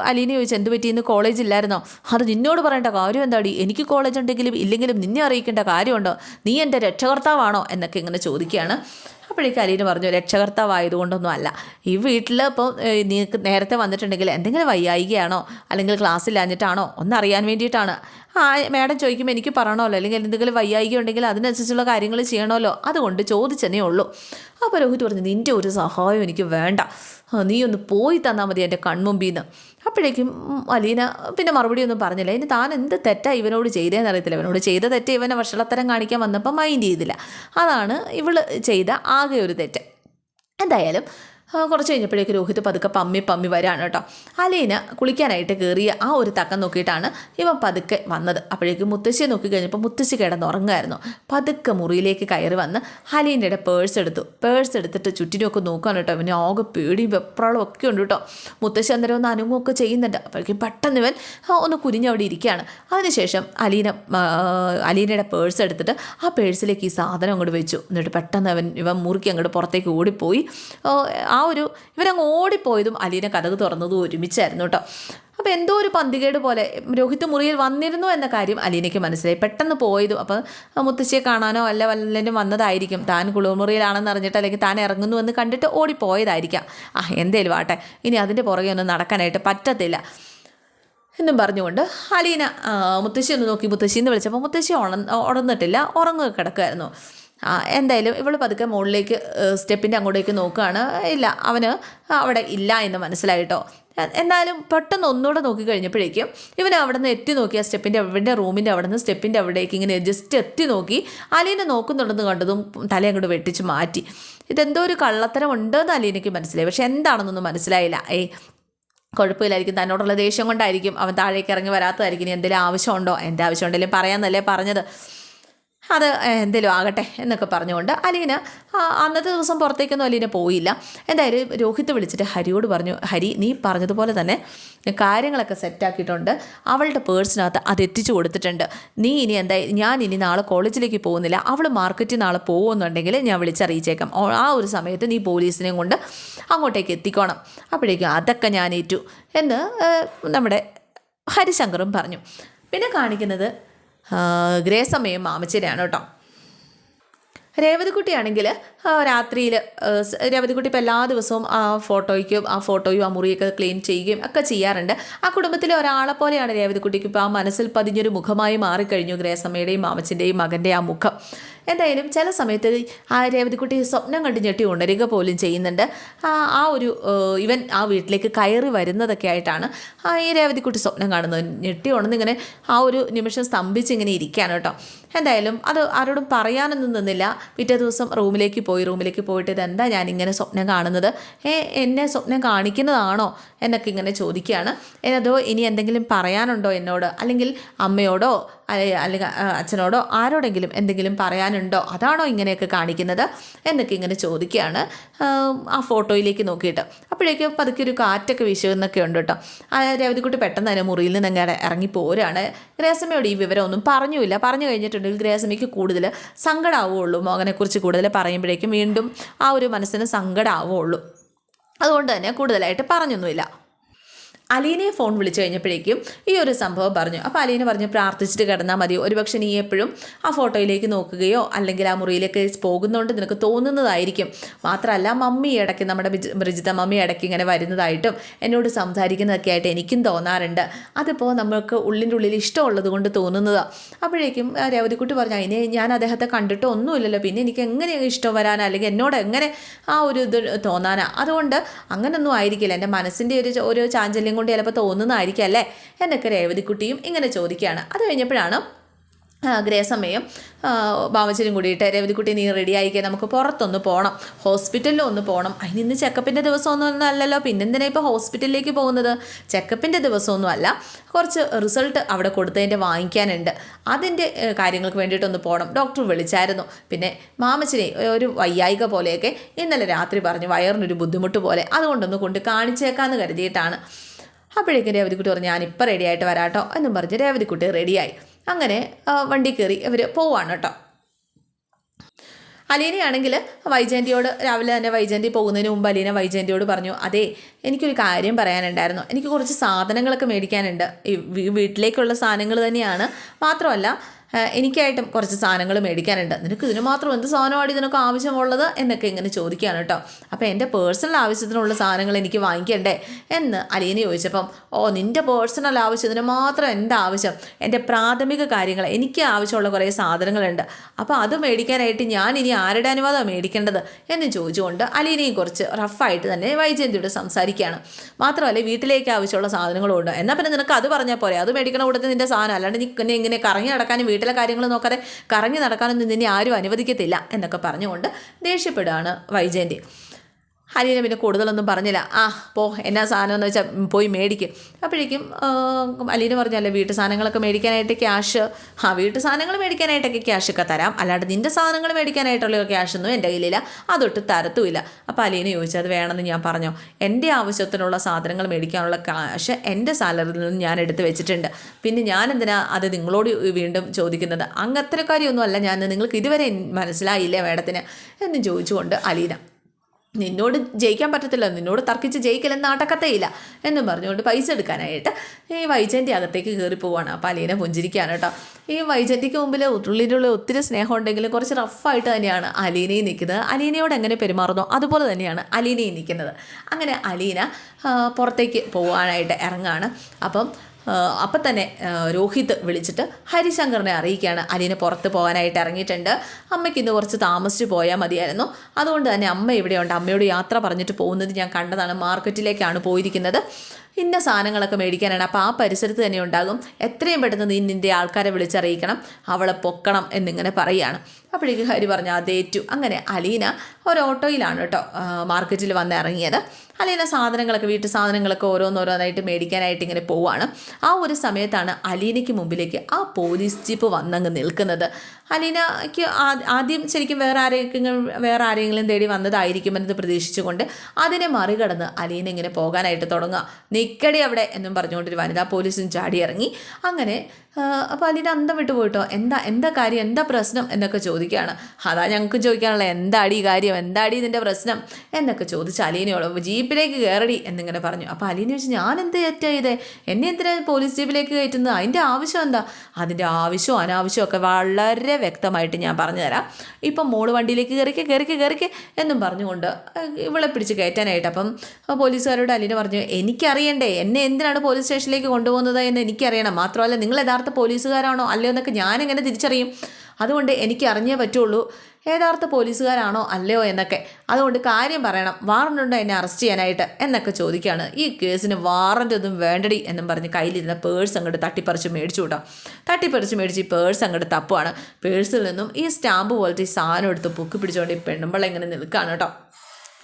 അലീന ചോദിച്ചു എന്ത് പറ്റി? ഇന്ന് കോളേജ് ഇല്ലായിരുന്നോ? അത് നിന്നോട് പറയേണ്ട കാര്യം എന്താടി? എനിക്ക് കോളേജ് ഉണ്ടെങ്കിലും ഇല്ലെങ്കിലും നിന്നെ അറിയിക്കേണ്ട കാര്യമുണ്ടോ? നീ എന്റെ രക്ഷകർത്താവാണോ? എന്നൊക്കെ ഇങ്ങനെ ചോദിക്കുകയാണ്. അപ്പോഴേക്കും അലീന പറഞ്ഞു രക്ഷകർത്താവായതുകൊണ്ടൊന്നും അല്ല ഈ വീട്ടിൽ ഇപ്പോൾ നിനക്ക് നേരത്തെ വന്നിട്ടുണ്ടെങ്കിൽ എന്തെങ്കിലും വയ്യായികയാണോ? അല്ലെങ്കിൽ ക്ലാസ്സിലാഞ്ഞിട്ടാണോ ഒന്നറിയാൻ വേണ്ടിയിട്ടാണ്. ആ മാഡം ചോദിക്കുമ്പോൾ എനിക്ക് പറയണമല്ലോ അല്ലെങ്കിൽ എന്തെങ്കിലും വയ്യായിക ഉണ്ടെങ്കിൽ അതിനനുസരിച്ചുള്ള കാര്യങ്ങൾ ചെയ്യണമല്ലോ. അതുകൊണ്ട് ചോദിച്ചെന്നേ ഉള്ളൂ. അപ്പോൾ രോഹിത് പറഞ്ഞു നിന്റെ ഒരു സഹായം എനിക്ക് വേണ്ട. നീ ഒന്ന് പോയി തന്നാൽ മതി എന്റെ കൺമുമ്പിൽ നിന്ന് അപ്പോഴേക്കും അലീന പിന്നെ മറുപടി ഒന്നും പറഞ്ഞില്ല. ഇനി താൻ എന്ത് തെറ്റാണ് ഇവനോട് ചെയ്തതെന്ന് അറിയത്തില്ല. ഇവനോട് ചെയ്ത തെറ്റ് ഇവനെ വഷളത്തരം കാണിക്കാൻ വന്നപ്പോൾ മൈൻഡ് ചെയ്തില്ല. അതാണ് ഇവൾ ചെയ്ത ആകെ ഒരു തെറ്റ്. എന്തായാലും കുറച്ച് കഴിഞ്ഞപ്പോഴേക്ക് രോഹിത് പതുക്കെ പമ്മി പമ്മി വരാണ് കേട്ടോ. അലീന കുളിക്കാനായിട്ട് കയറിയ ആ ഒരു തക്കം നോക്കിയിട്ടാണ് ഇവ പതുക്കെ വന്നത്. അപ്പോഴേക്ക് മുത്തശ്ശിയെ നോക്കി കഴിഞ്ഞപ്പോൾ മുത്തശ്ശി കിടന്നുറങ്ങായിരുന്നു പതുക്കെ മുറിയിലേക്ക് കയറി വന്ന് അലീനയുടെ പേഴ്സ് എടുത്തു. പേഴ്സ് എടുത്തിട്ട് ചുറ്റിനൊക്കെ നോക്കുകയാണ് കേട്ടോ. ഇവന് ആകെ പേടിയും വെപ്രാളും ഒക്കെ ഉണ്ട് കേട്ടോ. മുത്തശ്ശി അന്നേരം ഒന്ന് അനുഭവമൊക്കെ ചെയ്യുന്നുണ്ട്. അപ്പോഴേക്കും പെട്ടെന്ന് ഇവൻ ഒന്ന് കുനിഞ്ഞവിടെ ഇരിക്കുകയാണ്. അതിനുശേഷം അലീന അലീനയുടെ പേഴ്സ് എടുത്തിട്ട് ആ പേഴ്സിലേക്ക് ഈ സാധനം അങ്ങോട്ട് വെച്ചു. എന്നിട്ട് പെട്ടെന്ന് അവൻ ഇവൻ മുറുക്കി അങ്ങോട്ട് പുറത്തേക്ക് ഓടിപ്പോയി. ആ ഒരു ഇവരങ്ങ് ഓടിപ്പോയതും അലീന കഥക് തുറന്നതും ഒരുമിച്ചായിരുന്നു കേട്ടോ അപ്പോൾ എന്തോ ഒരു പന്തികേട് പോലെ രോഹിത് മുറിയിൽ വന്നിരുന്നു എന്ന കാര്യം അലീനയ്ക്ക് മനസ്സിലായി. പെട്ടെന്ന് പോയതും അപ്പോൾ മുത്തശ്ശിയെ കാണാനോ അല്ല വല്ലതിനും വന്നതായിരിക്കും. താൻ കുളിമുറിയിലാണെന്ന് അറിഞ്ഞിട്ട് അല്ലെങ്കിൽ താൻ ഇറങ്ങുന്നു എന്ന് കണ്ടിട്ട് ഓടിപ്പോയതായിരിക്കാം. ആ എന്തേലും ആട്ടെ. ഇനി അതിന്റെ പുറകെ ഒന്നും നടക്കാനായിട്ട് പറ്റത്തില്ല. എന്നും പറഞ്ഞുകൊണ്ട് അലീന മുത്തശ്ശി ഒന്ന് നോക്കി. മുത്തശ്ശി എന്ന് വിളിച്ചപ്പോൾ മുത്തശ്ശി ഉണ ഉണർന്നിട്ടില്ല. ഉറങ്ങുക കിടക്കുമായിരുന്നു ആ, എന്തായാലും ഇവൾ പതുക്കെ മുകളിലേക്ക് സ്റ്റെപ്പിന്റെ അങ്ങോട്ടേക്ക് നോക്കുകയാണ്. ഇല്ല അവന് അവിടെ ഇല്ല എന്ന് മനസ്സിലായിട്ടോ. എന്നാലും പെട്ടെന്ന് ഒന്നുകൂടെ നോക്കി കഴിഞ്ഞപ്പോഴേക്കും ഇവൻ അവിടെ നിന്ന് എത്തി നോക്കി ആ സ്റ്റെപ്പിന്റെ അവന്റെ റൂമിന്റെ അവിടെ നിന്ന് സ്റ്റെപ്പിന്റെ അവിടേക്ക് ഇങ്ങനെ ജസ്റ്റ് എത്തി നോക്കി അലീനെ നോക്കുന്നുണ്ടെന്ന് കണ്ടതും തല അങ്ങോട്ട് വെട്ടിച്ച് മാറ്റി. ഇതെന്തോ ഒരു കള്ളത്തരം ഉണ്ടെന്ന് അലീനയ്ക്ക് മനസ്സിലായി. പക്ഷെ എന്താണെന്നൊന്നും മനസ്സിലായില്ല. ഏയ് കുഴപ്പമില്ലായിരിക്കും. തന്നോടുള്ള ദേഷ്യം കൊണ്ടായിരിക്കും അവൻ താഴേക്ക് ഇറങ്ങി വരാത്തതായിരിക്കും. ഇനി എന്തെങ്കിലും ആവശ്യമുണ്ടോ? എന്റെ ആവശ്യം ഉണ്ടെങ്കിലും പറയാമെന്നല്ലേ പറഞ്ഞത്. അത് എന്തെങ്കിലും ആകട്ടെ എന്നൊക്കെ പറഞ്ഞുകൊണ്ട് അലീന അന്നത്തെ ദിവസം പുറത്തേക്കൊന്നും അലീന പോയില്ല. എന്തായാലും രോഹിത്ത് വിളിച്ചിട്ട് ഹരിയോട് പറഞ്ഞു ഹരി നീ പറഞ്ഞതുപോലെ തന്നെ കാര്യങ്ങളൊക്കെ സെറ്റാക്കിയിട്ടുണ്ട്. അവളുടെ പേഴ്സിനകത്ത് അത് എത്തിച്ചു കൊടുത്തിട്ടുണ്ട്. നീ ഇനി എന്തായി ഞാൻ ഇനി നാളെ കോളേജിലേക്ക് പോകുന്നില്ല. അവൾ മാർക്കറ്റിൽ നാളെ പോകുന്നുണ്ടെങ്കിൽ ഞാൻ വിളിച്ചറിയിച്ചേക്കാം. ആ ഒരു സമയത്ത് നീ പോലീസിനെയും കൊണ്ട് അങ്ങോട്ടേക്ക് എത്തിക്കോണം. അപ്പോഴേക്കും അതൊക്കെ ഞാൻ ഏറ്റു. എന്ന് നമ്മുടെ ഹരിശങ്കറും പറഞ്ഞു. പിന്നെ കാണിക്കുന്നത് ഗ്രേസമ്മയും മാമച്ചേരിയാണ് കേട്ടോ. രേവതിക്കുട്ടിയാണെങ്കിൽ രാത്രിയിൽ രേവതിക്കുട്ടി ഇപ്പോൾ എല്ലാ ദിവസവും ആ ഫോട്ടോയ്ക്കും ആ ഫോട്ടോയും ആ മുറിയൊക്കെ ക്ലീൻ ചെയ്യുകയും ഒക്കെ ചെയ്യാറുണ്ട്. ആ കുടുംബത്തിലെ ഒരാളെ പോലെയാണ് രേവതിക്കുട്ടിക്ക് ഇപ്പോൾ ആ മനസ്സിൽ പതിഞ്ഞൊരു മുഖമായി മാറിക്കഴിഞ്ഞു ഗ്രേസമ്മയുടെയും മാമച്ചിന്റെയും മകന്റെ ആ മുഖം. എന്തായാലും ചില സമയത്ത് ആ രേവതിക്കുട്ടി സ്വപ്നം കണ്ട് ഞെട്ടി ഉണരുക പോലും ചെയ്യുന്നുണ്ട്. ആ ഒരു ഇവൻ ആ വീട്ടിലേക്ക് കയറി വരുന്നതൊക്കെ ആയിട്ടാണ് ഈ രേവതിക്കുട്ടി സ്വപ്നം കാണുന്നത്. ഞെട്ടി ഉണർന്നിങ്ങനെ ആ ഒരു നിമിഷം സ്തംഭിച്ച് ഇങ്ങനെ ഇരിക്കുകയാണ് കേട്ടോ. എന്തായാലും അത് ആരോടും പറയാനൊന്നും നിന്നില്ല. പിറ്റേ ദിവസം റൂമിലേക്ക് പോയി. റൂമിലേക്ക് പോയിട്ട് ഇതെന്താ ഞാനിങ്ങനെ സ്വപ്നം കാണുന്നത്? ഏ എന്നെ സ്വപ്നം കാണിക്കുന്നതാണോ എന്നൊക്കെ ഇങ്ങനെ ചോദിക്കുകയാണ്. അതോ ഇനി എന്തെങ്കിലും പറയാനുണ്ടോ എന്നോട്? അല്ലെങ്കിൽ അമ്മയോടോ? അല്ലെങ്കിൽ അച്ഛനോടോ ആരോടെങ്കിലും എന്തെങ്കിലും പറയാനുണ്ടോ? അതാണോ ഇങ്ങനെയൊക്കെ കാണിക്കുന്നത്? എന്നൊക്കെ ഇങ്ങനെ ചോദിക്കുകയാണ് ആ ഫോട്ടോയിലേക്ക് നോക്കിയിട്ട്. അപ്പോഴേക്കും പതുക്കെ ഒരു കാറ്റൊക്കെ വീശുന്നൊക്കെ ഉണ്ട് കേട്ടോ. രവതിക്കുട്ടി പെട്ടെന്ന് തന്നെ മുറിയിൽ നിന്ന് അങ്ങനെ ഇറങ്ങി പോരാണ് ഗ്രേസമ്മയോട് ഈ വിവരമൊന്നും പറഞ്ഞുമില്ല. പറഞ്ഞു കഴിഞ്ഞിട്ടുണ്ടെങ്കിൽ ഗ്രേസമ്മയ്ക്ക് കൂടുതൽ സങ്കടമാവുകയുള്ളൂ മോഹനെക്കുറിച്ച് കൂടുതൽ പറയുമ്പോഴേക്കും വീണ്ടും ആ ഒരു മനസ്സിന് സങ്കടമാവുകയുള്ളൂ അതുകൊണ്ട് തന്നെ കൂടുതലായിട്ട് പറഞ്ഞൊന്നുമില്ല. അലീനയെ ഫോൺ വിളിച്ചു കഴിഞ്ഞപ്പോഴേക്കും ഈ ഒരു സംഭവം പറഞ്ഞു. അപ്പോൾ അലീന പറഞ്ഞു പ്രാർത്ഥിച്ചിട്ട് കിടന്നാൽ മതി. ഒരുപക്ഷെ നീ എപ്പോഴും ആ ഫോട്ടോയിലേക്ക് നോക്കുകയോ അല്ലെങ്കിൽ ആ മുറിയിലേക്ക് പോകുന്നതുകൊണ്ട് നിനക്ക് തോന്നുന്നതായിരിക്കും. മാത്രമല്ല മമ്മി ഇടയ്ക്ക് നമ്മുടെ മൃജിത മമ്മി ഇടയ്ക്ക് ഇങ്ങനെ വരുന്നതായിട്ടും എന്നോട് സംസാരിക്കുന്നതൊക്കെ ആയിട്ട് എനിക്കും തോന്നാറുണ്ട്. അതിപ്പോൾ നമുക്ക് ഉള്ളിന്റെ ഉള്ളിൽ ഇഷ്ടമുള്ളത് കൊണ്ട് തോന്നുന്നതാണ് അപ്പോഴേക്കും രവതിക്കുട്ടി പറഞ്ഞു അതിനെ ഞാൻ അദ്ദേഹത്തെ കണ്ടിട്ട് ഒന്നുമില്ലല്ലോ. പിന്നെ എനിക്ക് എങ്ങനെ ഇഷ്ടം വരാനാ? അല്ലെങ്കിൽ എന്നോട് എങ്ങനെ ആ ഒരു ഇത് തോന്നാനാ? അതുകൊണ്ട് അങ്ങനൊന്നും ആയിരിക്കില്ല. എന്റെ മനസ്സിന്റെ ഒരു ഒരു ചാഞ്ചല്യം കൊണ്ട് ചിലപ്പോൾ തോന്നുന്നതായിരിക്കും അല്ലേ? എന്നൊക്കെ രേവതിക്കുട്ടിയും ഇങ്ങനെ ചോദിക്കുകയാണ്. അത് കഴിഞ്ഞപ്പോഴാണ് ഗ്രഹസമയം ബാമച്ചനും കൂടിയിട്ട് രവതിക്കുട്ടി നീ റെഡി ആയിക്കേ നമുക്ക് പുറത്തൊന്ന് പോകണം ഹോസ്പിറ്റലിൽ ഒന്ന് പോകണം അതിന് ഇന്ന് ചെക്കപ്പിന്റെ ദിവസമൊന്നും അല്ലല്ലോ. പിന്നെന്തിനാ ഇപ്പോൾ ഹോസ്പിറ്റലിലേക്ക് പോകുന്നത്? ചെക്കപ്പിന്റെ ദിവസമൊന്നും അല്ല. കുറച്ച് റിസൾട്ട് അവിടെ കൊടുത്തതിന്റെ വാങ്ങിക്കാനുണ്ട്. അതിന്റെ കാര്യങ്ങൾക്ക് വേണ്ടിയിട്ടൊന്ന് പോകണം ഡോക്ടർ വിളിച്ചായിരുന്നു. പിന്നെ മാമച്ചനെ ഒരു വയ്യായിക പോലെയൊക്കെ ഇന്നലെ രാത്രി പറഞ്ഞു വയറിനൊരു ബുദ്ധിമുട്ട് പോലെ. അതുകൊണ്ടൊന്ന് കൊണ്ട് കാണിച്ചേക്കാമെന്ന് കരുതിയിട്ടാണ്. അപ്പോഴേക്കും രേവതിക്കുട്ടി പറഞ്ഞു ഞാനിപ്പോൾ റെഡി ആയിട്ട് വരാട്ടോ എന്നും പറഞ്ഞ് രേവതിക്കുട്ടി റെഡിയായി അങ്ങനെ വണ്ടി കയറി ഇവർ പോവാണ് കേട്ടോ. അലീനയാണെങ്കിൽ വൈജയന്തിയോട് രാവിലെ തന്നെ വൈജയന്തി പോകുന്നതിന് മുമ്പ് അലീന വൈജയന്തിയോട് പറഞ്ഞു അതെ എനിക്കൊരു കാര്യം പറയാനുണ്ടായിരുന്നു. എനിക്ക് കുറച്ച് സാധനങ്ങളൊക്കെ മേടിക്കാനുണ്ട്. ഈ വീട്ടിലേക്കുള്ള സാധനങ്ങൾ തന്നെയാണ്. മാത്രമല്ല എനിക്കായിട്ടും കുറച്ച് സാധനങ്ങൾ മേടിക്കാനുണ്ട്. നിനക്ക് ഇതിന് മാത്രം എന്ത് സാധനമാണ് ഇതിനൊക്കെ ആവശ്യമുള്ളത്? എന്നൊക്കെ ഇങ്ങനെ ചോദിക്കുകയാണ് കേട്ടോ. അപ്പോൾ എന്റെ പേഴ്സണൽ ആവശ്യത്തിനുള്ള സാധനങ്ങൾ എനിക്ക് വാങ്ങിക്കണ്ടേ എന്ന് അലീന ചോദിച്ചപ്പം ഓ നിന്റെ പേഴ്സണൽ ആവശ്യത്തിന് മാത്രം എന്താ ആവശ്യം? എന്റെ പ്രാഥമിക കാര്യങ്ങൾ എനിക്ക് ആവശ്യമുള്ള കുറേ സാധനങ്ങളുണ്ട്. അപ്പോൾ അത് മേടിക്കാനായിട്ട് ഞാൻ ഇനി ആരുടെ അനുവാദമാണ് മേടിക്കേണ്ടത്? എന്ന് ചോദിച്ചുകൊണ്ട് അലീനയും കുറച്ച് റഫായിട്ട് തന്നെ വൈജയന്തിയോട് സംസാരിക്കുകയാണ്. മാത്രമല്ല വീട്ടിലേക്ക് ആവശ്യമുള്ള സാധനങ്ങളും ഉണ്ട് എന്നാൽ പിന്നെ നിനക്ക് അത് പറഞ്ഞാൽ പോരെ? അത് മേടിക്കണ കൂടുതൽ നിന്റെ സാധനം അല്ലാണ്ട് നീ ഇങ്ങനെ കറങ്ങി നടക്കാനും വീട്ടിലെ കാര്യങ്ങൾ നോക്കാതെ കറങ്ങി നടക്കാനൊന്നും നിന്നെ ആരും അനുവദിക്കത്തില്ല എന്നൊക്കെ പറഞ്ഞുകൊണ്ട് ദേഷ്യപ്പെടുകയാണ് വൈജയന്തി. ഹരീന പിന്നെ കൂടുതലൊന്നും പറഞ്ഞില്ല. ആ പോ എന്നാ സാധനം എന്ന് വെച്ചാൽ പോയി മേടിക്കും. അപ്പോഴേക്കും അലീന പറഞ്ഞല്ലേ വീട്ടു സാധനങ്ങളൊക്കെ മേടിക്കാനായിട്ട് ക്യാഷ് ആ വീട്ടു സാധനങ്ങൾ മേടിക്കാനായിട്ടൊക്കെ ക്യാഷ് ഒക്കെ തരാം. അല്ലാണ്ട് നിന്റെ സാധനങ്ങൾ മേടിക്കാനായിട്ടുള്ള ക്യാഷൊന്നും എന്റെ കയ്യിലില്ല. അതൊട്ട് തരത്തുമില്ല. അപ്പോൾ അലീന ചോദിച്ചു അത് വേണമെന്ന് ഞാൻ പറഞ്ഞു? എന്റെ ആവശ്യത്തിനുള്ള സാധനങ്ങൾ മേടിക്കാനുള്ള ക്യാഷ് എന്റെ സാലറിയിൽ നിന്ന് ഞാൻ എടുത്ത് വെച്ചിട്ടുണ്ട്. പിന്നെ ഞാൻ എന്തിനാ അത് നിങ്ങളോട് വീണ്ടും ചോദിക്കുന്നത്? അങ്ങനത്തെ കാര്യമൊന്നും അല്ല ഞാൻ നിങ്ങൾക്ക് ഇതുവരെ മനസ്സിലായില്ലേ മേഡത്തിന്? എന്ന് ചോദിച്ചുകൊണ്ട് അലീന നിന്നോട് ജയിക്കാൻ പറ്റത്തില്ല നിന്നോട് തർക്കിച്ച് ജയിക്കലെന്ന് നാട്ടക്കത്തേയില്ല എന്നും പറഞ്ഞുകൊണ്ട് പൈസ എടുക്കാനായിട്ട് ഈ വൈജന്റെ അകത്തേക്ക് കയറി പോവാണ്. അപ്പോൾ അലീന പുഞ്ചിരിക്കുകയാണ് കേട്ടോ. ഈ വൈജന്തിക്ക് മുമ്പിൽ ഉള്ളിലുള്ള ഒത്തിരി സ്നേഹം ഉണ്ടെങ്കിലും കുറച്ച് റഫായിട്ട് തന്നെയാണ് അലീനയും നിൽക്കുന്നത്. അലീനയോട് എങ്ങനെ പെരുമാറുന്നു? അതുപോലെ തന്നെയാണ് അലീനയും നിൽക്കുന്നത്. അങ്ങനെ അലീന പുറത്തേക്ക് പോകാനായിട്ട് ഇറങ്ങാണ്. അപ്പം അപ്പം തന്നെ രോഹിത് വിളിച്ചിട്ട് ഹരിശങ്കറിനെ അറിയിക്കുകയാണ്. അലീന പുറത്ത് പോകാനായിട്ട് ഇറങ്ങിയിട്ടുണ്ട്. അമ്മയ്ക്ക് ഇന്ന് കുറച്ച് താമസിച്ച് പോയാൽ മതിയായിരുന്നു. അതുകൊണ്ട് തന്നെ അമ്മ ഇവിടെയുണ്ട്. അമ്മയോട് യാത്ര പറഞ്ഞിട്ട് പോകുന്നത് ഞാൻ കണ്ടതാണ്. മാർക്കറ്റിലേക്കാണ് പോയിരിക്കുന്നത്. ഇന്ന സാധനങ്ങളൊക്കെ മേടിക്കാനാണ്. അപ്പോൾ ആ പരിസരത്ത് തന്നെ ഉണ്ടാകും. എത്രയും പെട്ടെന്ന് നീ നിന്റെ ആൾക്കാരെ വിളിച്ചറിയിക്കണം. അവളെ പൊക്കണം എന്നിങ്ങനെ പറയുകയാണ്. അപ്പോഴേക്ക് ഹരി പറഞ്ഞു അതേറ്റു അങ്ങനെ അലീന ഒരു ഓട്ടോയിലാണ് കേട്ടോ മാർക്കറ്റിൽ വന്ന് ഇറങ്ങിയത്. അലീന സാധനങ്ങളൊക്കെ വീട്ടു സാധനങ്ങളൊക്കെ ഓരോന്നോരോന്നായിട്ട് മേടിക്കാനായിട്ട് ഇങ്ങനെ പോവാണ്. ആ ഒരു സമയത്താണ് അലീനയ്ക്ക് മുമ്പിലേക്ക് ആ പോലീസ് ജീപ്പ് വന്നങ്ങ് നിൽക്കുന്നത്. അലീനയ്ക്ക് ആദ്യം ശരിക്കും വേറെ ആരെങ്കിലും വേറെ ആരെങ്കിലും തേടി വന്നതായിരിക്കുമെന്നത് പ്രതീക്ഷിച്ചുകൊണ്ട് അതിനെ മറികടന്ന് അലീന ഇങ്ങനെ പോകാനായിട്ട് തുടങ്ങുക. നിക്കടി അവിടെ എന്നും പറഞ്ഞുകൊണ്ട് ഒരു വനിതാ പോലീസും ചാടിയിറങ്ങി. അങ്ങനെ അപ്പോൾ അലീന അന്തം വിട്ടു പോയിട്ടോ? എന്താ എന്താ കാര്യം? എന്താ പ്രശ്നം? എന്നൊക്കെ ചോദിക്കുകയാണ്. അതാ ഞങ്ങൾക്ക് ചോദിക്കാനുള്ള എന്താടി കാര്യം? എന്താടി ഇതിന്റെ പ്രശ്നം? എന്നൊക്കെ ചോദിച്ച് അലീനയോട് ജീപ്പിലേക്ക് കയറടി എന്നിങ്ങനെ പറഞ്ഞു. അപ്പോൾ അലീന ചോദിച്ചു ഞാൻ എന്ത് തെറ്റാ എന്നെ എന്തിനാണ് പോലീസ് ജീപ്പിലേക്ക് കയറ്റുന്നത്? അതിന്റെ ആവശ്യം എന്താ? അതിന്റെ ആവശ്യവും അനാവശ്യവും ഒക്കെ വളരെ വ്യക്തമായിട്ട് ഞാൻ പറഞ്ഞു തരാം ഇപ്പം മോൾ വണ്ടിയിലേക്ക് കയറിക്കെ കയറിക്കെ കയറിക്കെ എന്നും പറഞ്ഞുകൊണ്ട് ഇവളെ പിടിച്ച് കയറ്റാനായിട്ട് അപ്പം പോലീസുകാരോട് അലീന പറഞ്ഞു എനിക്കറിയണ്ടേ എന്നെ എന്തിനാണ് പോലീസ് സ്റ്റേഷനിലേക്ക് കൊണ്ടുപോകുന്നത് എന്ന് എനിക്കറിയണം. മാത്രമല്ല നിങ്ങൾ യഥാർത്ഥ പോലീസുകാരാണോ? അല്ലയോ എന്നൊക്കെ ഞാനെങ്ങനെ തിരിച്ചറിയും? അതുകൊണ്ട് എനിക്ക് അറിഞ്ഞേ പറ്റുള്ളൂ. യഥാർത്ഥ പോലീസുകാരാണോ? അല്ലയോ എന്നൊക്കെ. അതുകൊണ്ട് കാര്യം പറയണം. വാറണ്ടുണ്ടോ എന്നെ അറസ്റ്റ് ചെയ്യാനായിട്ട്? എന്നൊക്കെ ചോദിക്കുകയാണ് ഈ കേസിന് വാറന്റ് ഒന്നും വേണ്ടടി എന്നും പറഞ്ഞ് കയ്യിലിരുന്ന പേഴ്സ് അങ്ങോട്ട് തട്ടിപ്പറിച്ച് മേടിച്ചു കൂട്ടാം. തട്ടിപ്പറിച്ച് മേടിച്ച് ഈ പേഴ്സ് അങ്ങോട്ട് തപ്പുവാണ്. പേഴ്സിൽ നിന്നും ഈ സ്റ്റാമ്പ് പോലത്തെ ഈ സാധനം എടുത്ത് പൊക്കി പിടിച്ചുകൊണ്ട് ഈ പെണ്ണുമ്പള ഇങ്ങനെ നിൽക്കുകയാണ് കേട്ടോ.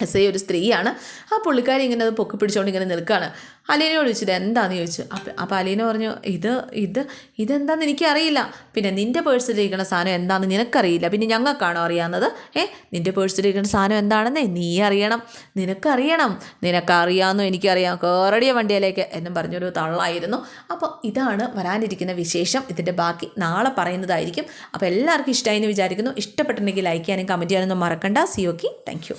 എസ് ഐ ഒരു സ്ത്രീയാണ്. ആ പുള്ളിക്കാരി ഇങ്ങനെ അത് പൊക്കി പിടിച്ചുകൊണ്ട് ഇങ്ങനെ നിൽക്കുകയാണ് അലീനയോട് ചോദിച്ചത് എന്താണെന്ന് ചോദിച്ചു. അപ്പം അപ്പോൾ അലീന പറഞ്ഞു ഇത് ഇത് ഇതെന്താണെന്ന് എനിക്കറിയില്ല. പിന്നെ നിന്റെ പേഴ്സിലിരിക്കുന്ന സാധനം എന്താണെന്ന് നിനക്കറിയില്ല. പിന്നെ ഞങ്ങൾക്കാണോ അറിയാവുന്നത്? ഏ നിന്റെ പേഴ്സിലിരിക്കുന്ന സാധനം എന്താണെന്നേ നീ അറിയണം. നിനക്കറിയണം. നിനക്കറിയാമെന്നോ എനിക്കറിയാം. കയറടിയ വണ്ടിയിലേക്ക്. എന്നും പറഞ്ഞൊരു തള്ളായിരുന്നു. അപ്പോൾ ഇതാണ് വരാനിരിക്കുന്ന വിശേഷം. ഇതിന്റെ ബാക്കി നാളെ പറയുന്നതായിരിക്കും. അപ്പോൾ എല്ലാവർക്കും ഇഷ്ടമായി എന്ന് വിചാരിക്കുന്നു. ഇഷ്ടപ്പെട്ടിട്ടുണ്ടെങ്കിൽ ലൈക്ക് ചെയ്യാനും കമന്റ് ചെയ്യാനൊന്നും മറക്കണ്ട. C okay thank